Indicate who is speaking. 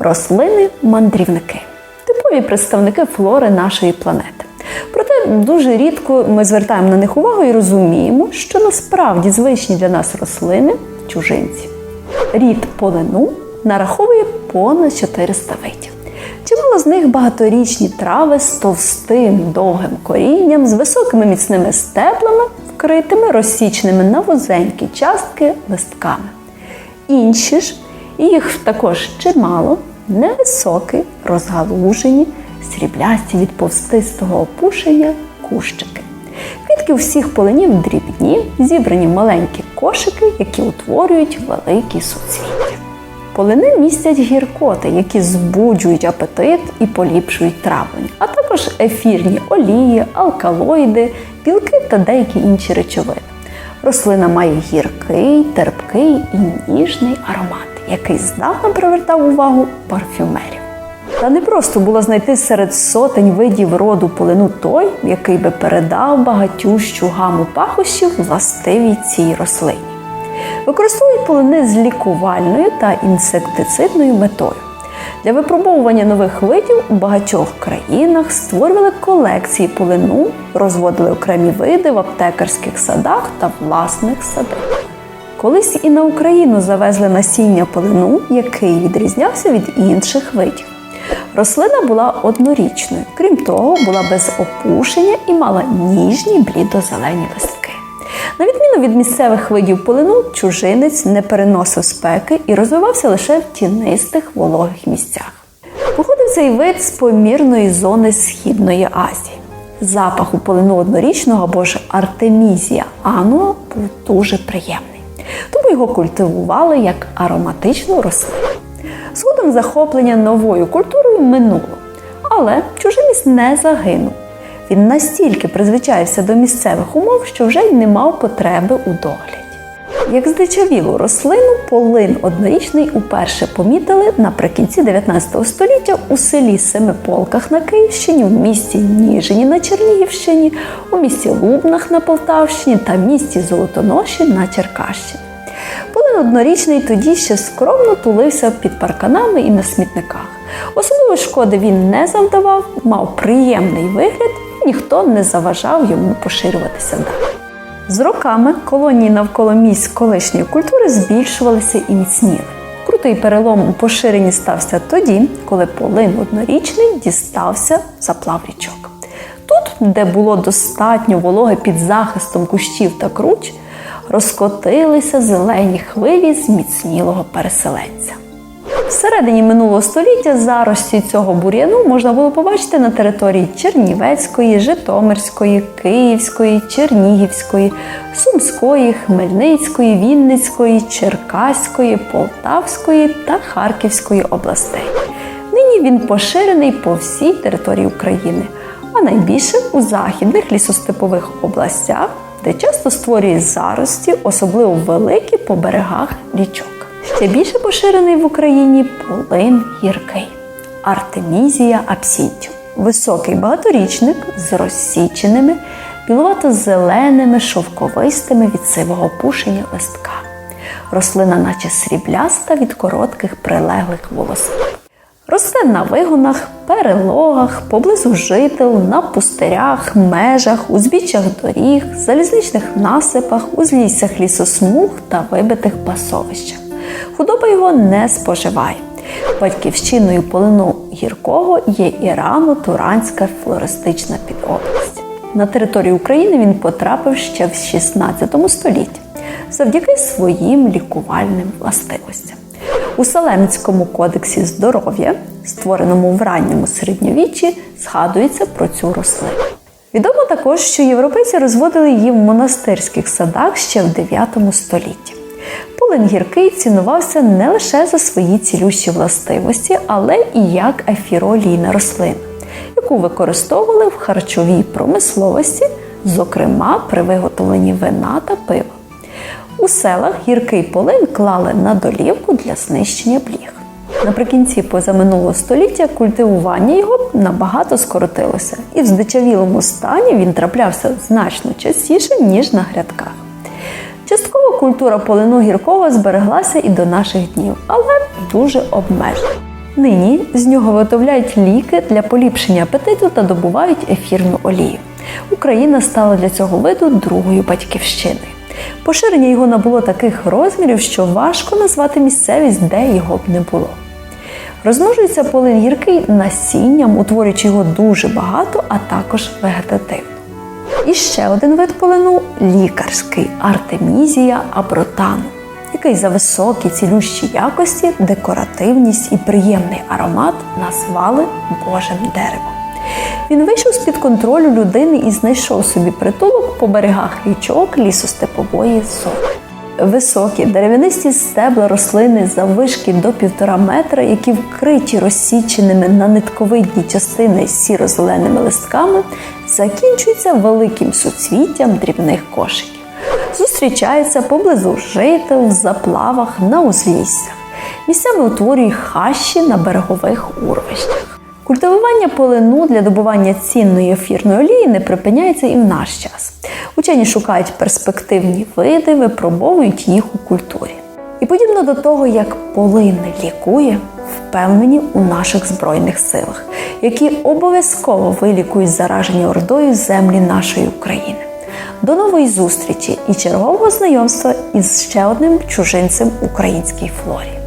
Speaker 1: Рослини-мандрівники типові представники флори нашої планети. Проте дуже рідко ми звертаємо на них увагу і розуміємо, що насправді звичні для нас рослини чужинці. Рід полину нараховує понад 400 видів. Чимало з них багаторічні трави з товстим довгим корінням, з високими міцними стеблами, вкритими розсічними на вузенькі частки листками. Інші ж, і їх також чимало, невисокі, розгалужені, сріблясті від повстистого опушення кущики. Квітки всіх полинів дрібні, зібрані маленькі кошики, які утворюють великі суцвіття. Полини містять гіркоти, які збуджують апетит і поліпшують травлення, а також ефірні олії, алкалоїди, білки та деякі інші речовини. Рослина має гіркий, терпкий і ніжний аромат, який здавна привертав увагу парфюмерів. Та не просто було знайти серед сотень видів роду полину той, який би передав багатющу гаму пахощів властивій цій рослині. Використовують полини з лікувальною та інсектицидною метою. Для випробовування нових видів у багатьох країнах створювали колекції полину, розводили окремі види в аптекарських садах та власних садах. Колись і на Україну завезли насіння полину, який відрізнявся від інших видів. Рослина була однорічною, крім того, була без опушення і мала ніжні блідо-зелені листки. На відміну від місцевих видів полину, чужинець не переносив спеки і розвивався лише в тінистих вологих місцях. Походив цей вид з помірної зони Східної Азії. Запах у полину однорічного або ж артемізія ануа був дуже приємний, тому його культивували як ароматичну рослину. Згодом захоплення новою культурою минуло, але чужиміс не загинув. Він настільки призвичаєвся до місцевих умов, що вже й не мав потреби у догляді. Як здичавілу рослину, полин однорічний уперше помітили наприкінці 19 століття у селі Семиполках на Київщині, у місті Ніжині на Чернігівщині, у місті Лубнах на Полтавщині та місті Золотоноші на Черкащині. Полин однорічний тоді ще скромно тулився під парканами і на смітниках. Особливої шкоди він не завдавав, мав приємний вигляд, і ніхто не заважав йому поширюватися далі. З роками колонії навколо місць колишньої культури збільшувалися і міцніли. Крутий перелом у поширенні стався тоді, коли полин однорічний дістався заплав річок. Тут, де було достатньо вологи під захистом кущів та круч, розкотилися зелені хвилі зміцнілого переселенця. Всередині минулого століття зарості цього бур'яну можна було побачити на території Чернівецької, Житомирської, Київської, Чернігівської, Сумської, Хмельницької, Вінницької, Черкаської, Полтавської та Харківської областей. Нині він поширений по всій території України, а найбільше у західних лісостепових областях, де часто створює зарості, особливо великі по берегах річок. Ще більше поширений в Україні полин гіркий Артемізія абсінтю. Високий багаторічник з розсіченими, білувато-зеленими, шовковистими від сивого опушення листка. Рослина, наче срібляста від коротких прилеглих волосів. Росте на вигонах, перелогах, поблизу жител, на пустирях, межах, узбіччях доріг, залізничних насипах, узліссях лісосмуг та вибитих пасовищах. Худоба його не споживає. Батьківщиною полину гіркого є Ірано-Туранська флористична підобласть. На територію України він потрапив ще в 16 столітті завдяки своїм лікувальним властивостям. У Салемському кодексі здоров'я, створеному в ранньому середньовіччі, згадується про цю рослину. Відомо також, що європейці розводили її в монастирських садах ще в 9 столітті. Полин гіркий цінувався не лише за свої цілющі властивості, але і як ефіролійна рослина, яку використовували в харчовій промисловості, зокрема при виготовленні вина та пива. У селах гіркий полин клали на долівку для знищення бліг. Наприкінці позаминулого століття культивування його набагато скоротилося, і в здичавілому стані він траплявся значно частіше, ніж на грядках. Частково культура полину гіркого збереглася і до наших днів, але дуже обмежена. Нині з нього виготовляють ліки для поліпшення апетиту та добувають ефірну олію. Україна стала для цього виду другою батьківщиною. Поширення його набуло таких розмірів, що важко назвати місцевість, де його б не було. Розмножується полин гіркий насінням, утворюючи його дуже багато, а також вегетативно. І ще один вид полину лікарський артемізія абротану, який за високі цілющі якості, декоративність і приємний аромат назвали Божим деревом. Він вийшов з-під контролю людини і знайшов собі притулок по берегах річок лісостепової зони. Високі дерев'янисті стебла рослини заввишки до півтора метра, які вкриті розсіченими на нитковидні частини сіро-зеленими листками, закінчуються великим суцвіттям дрібних кошиків. Зустрічаються поблизу жител, в заплавах, на узліссях. Місцями утворює хащі на берегових урвищах. Культивування полину для добування цінної ефірної олії не припиняється і в наш час. Учені шукають перспективні види, випробовують їх у культурі. І подібно до того, як полин лікує, впевнені у наших збройних силах, які обов'язково вилікують заражені ордою землі нашої України. До нової зустрічі і чергового знайомства із ще одним чужинцем українській флорі.